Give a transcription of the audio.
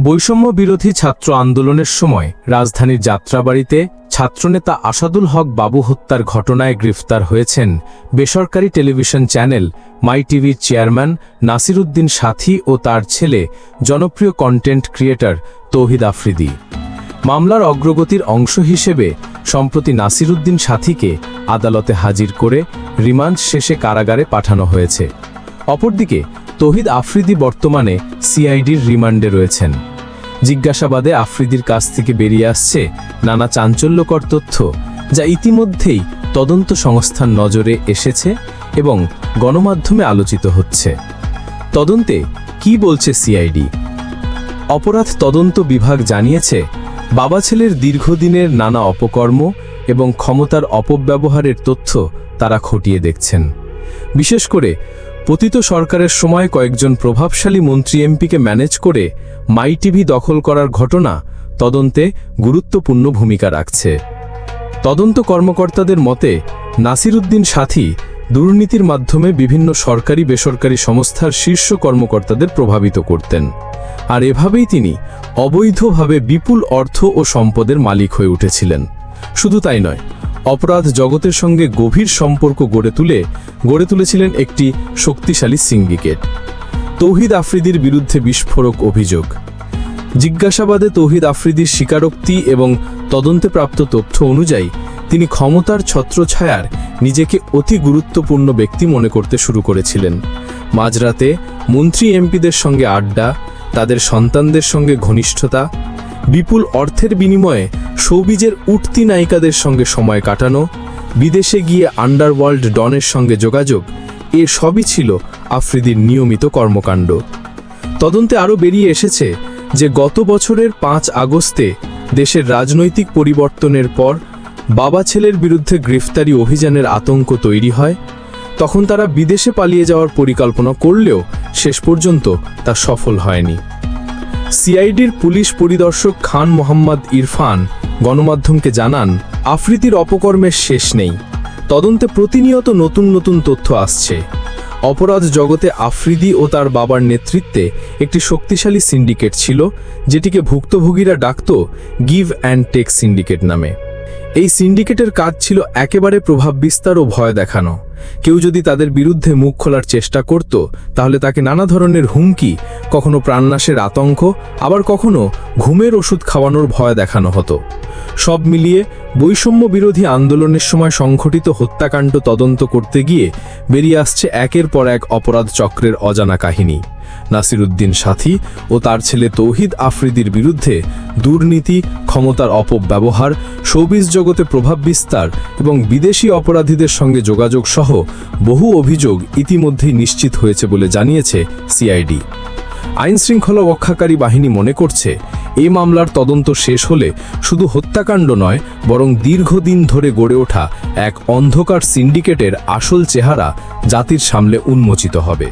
বৈষম্য বিরোধী ছাত্র আন্দোলনের সময় রাজধানীর যাত্রাবাড়িতে ছাত্রনেতা আসাদুল হক বাবু হত্যার ঘটনায় গ্রেফতার হয়েছেন বেসরকারি টেলিভিশন চ্যানেল মাই টিভির চেয়ারম্যান নাসিরুদ্দিন সাথী ও তার ছেলে জনপ্রিয় কন্টেন্ট ক্রিয়েটর তৌহিদ আফ্রিদি। মামলার অগ্রগতির অংশ হিসেবে সম্প্রতি নাসিরুদ্দিন সাথীকে আদালতে হাজির করে রিমান্ড শেষে কারাগারে পাঠানো হয়েছে। অপরদিকে তহিদ আফ্রিদি বর্তমানে সিআইডির রিমান্ডে রয়েছেন। জিজ্ঞাসাবাদে আফ্রিদির কাছ থেকে বেরিয়ে আসছে নানা চাঞ্চল্যকর তথ্য, যা ইতিমধ্যেই তদন্ত সংস্থার নজরে এসেছে এবং গণমাধ্যমে আলোচিত হচ্ছে। তদন্তে কি বলছে সিআইডি? অপরাধ তদন্ত বিভাগ জানিয়েছে, বাবা ছেলের দীর্ঘদিনের নানা অপকর্ম এবং ক্ষমতার অপব্যবহারের তথ্য তারা খটিয়ে দেখছেন। বিশেষ করে পতিত সরকারের সময় কয়েকজন প্রভাবশালী মন্ত্রী এমপিকে ম্যানেজ করে মাই টিভি দখল করার ঘটনা তদন্তে গুরুত্বপূর্ণ ভূমিকা রাখছে। তদন্ত কর্মকর্তাদের মতে, নাসিরুদ্দিন সাথী দুর্নীতির মাধ্যমে বিভিন্ন সরকারি বেসরকারি সংস্থার শীর্ষ কর্মকর্তাদের প্রভাবিত করতেন। আর এভাবেই তিনি অবৈধভাবে বিপুল অর্থ ও সম্পদের মালিক হয়ে উঠেছিলেন। শুধু তাই নয় অপরাধ জগতের সঙ্গে গভীর সম্পর্ক গড়ে তুলে, গড়ে তুলেছিলেন একটি শক্তিশালী সিন্ডিকেট তৌহিদ আফ্রিদির বিরুদ্ধে বিস্ফোরক অভিযোগ। জিজ্ঞাসাবাদে তৌহিদ আফ্রিদির স্বীকারোক্তি এবং তদন্তে প্রাপ্ত তথ্য অনুযায়ী, তিনি ক্ষমতার ছত্রছায়ার নিজেকে অতি গুরুত্বপূর্ণ ব্যক্তি মনে করতে শুরু করেছিলেন। মাঝরাতে মন্ত্রী এমপিদের সঙ্গে আড্ডা, তাদের সন্তানদের সঙ্গে ঘনিষ্ঠতা, বিপুল অর্থের বিনিময়ে সৌবিজের উঠতি নায়িকাদের সঙ্গে সময় কাটানো, বিদেশে গিয়ে আন্ডারওয়ার্ল্ড ডনের সঙ্গে যোগাযোগ, এ সবই ছিল আফ্রিদির নিয়মিত কর্মকাণ্ড। তদন্তে আরও বেরিয়ে এসেছে যে গত বছরের পাঁচ আগস্টে দেশের রাজনৈতিক পরিবর্তনের পর বাবা ছেলের বিরুদ্ধে গ্রেফতারি অভিযানের আতঙ্ক তৈরি হয়, তখন তারা বিদেশে পালিয়ে যাওয়ার পরিকল্পনা করলেও শেষ পর্যন্ত তা সফল হয়নি। সিআইডির পুলিশ পরিদর্শক খান মোহাম্মদ ইরফান গণমাধ্যমকে জানান, আফ্রিদির অপকর্মের শেষ নেই। তদন্তে প্রতিনিয়ত নতুন নতুন তথ্য আসছে। অপরাধ জগতে আফ্রিদি ও তার বাবার নেতৃত্বে একটি শক্তিশালী সিন্ডিকেট ছিল, যেটিকে ভুক্তভোগীরা ডাকত গিভ অ্যান্ড টেক সিন্ডিকেট নামে। এই সিন্ডিকেটের কাজ ছিল একেবারে প্রভাব বিস্তার ও ভয় দেখানো। কেউ যদি তাদের বিরুদ্ধে মুখ খোলার চেষ্টা করত, তাহলে তাকে নানা ধরনের হুমকি কখনো প্রাণনাশের আতঙ্ক, আবার কখনো ঘুমের ওষুধ খাওয়ানোর ভয় দেখানো হতো। সব মিলিয়ে বৈষম্য বিরোধী আন্দোলনের সময় সংঘটিত হত্যাকাণ্ড তদন্ত করতে গিয়ে বেরিয়ে আসছে একের পর এক অপরাধ চক্রের অজানা কাহিনী। নাসিরুদ্দিন সাথী ও তার ছেলে তৌহিদ আফ্রিদির বিরুদ্ধে দুর্নীতি, ক্ষমতার অপব্যবহার, শোবিজ জগতে প্রভাব বিস্তার এবং বিদেশি অপরাধীদের সঙ্গে যোগাযোগ সহ বহু অভিযোগ ইতিমধ্যেই নিশ্চিত হয়েছে বলে জানিয়েছে সিআইডি। আইন শৃঙ্খলা রক্ষাকারী বাহিনী মনে করছে এ মামলার তদন্ত শেষ হলে শুধু হত্যাকাণ্ড নয়, বরং দীর্ঘদিন ধরে গড়ে ওঠা এক অন্ধকার সিন্ডিকেটের আসল চেহারা জাতির সামনে উন্মোচিত হবে।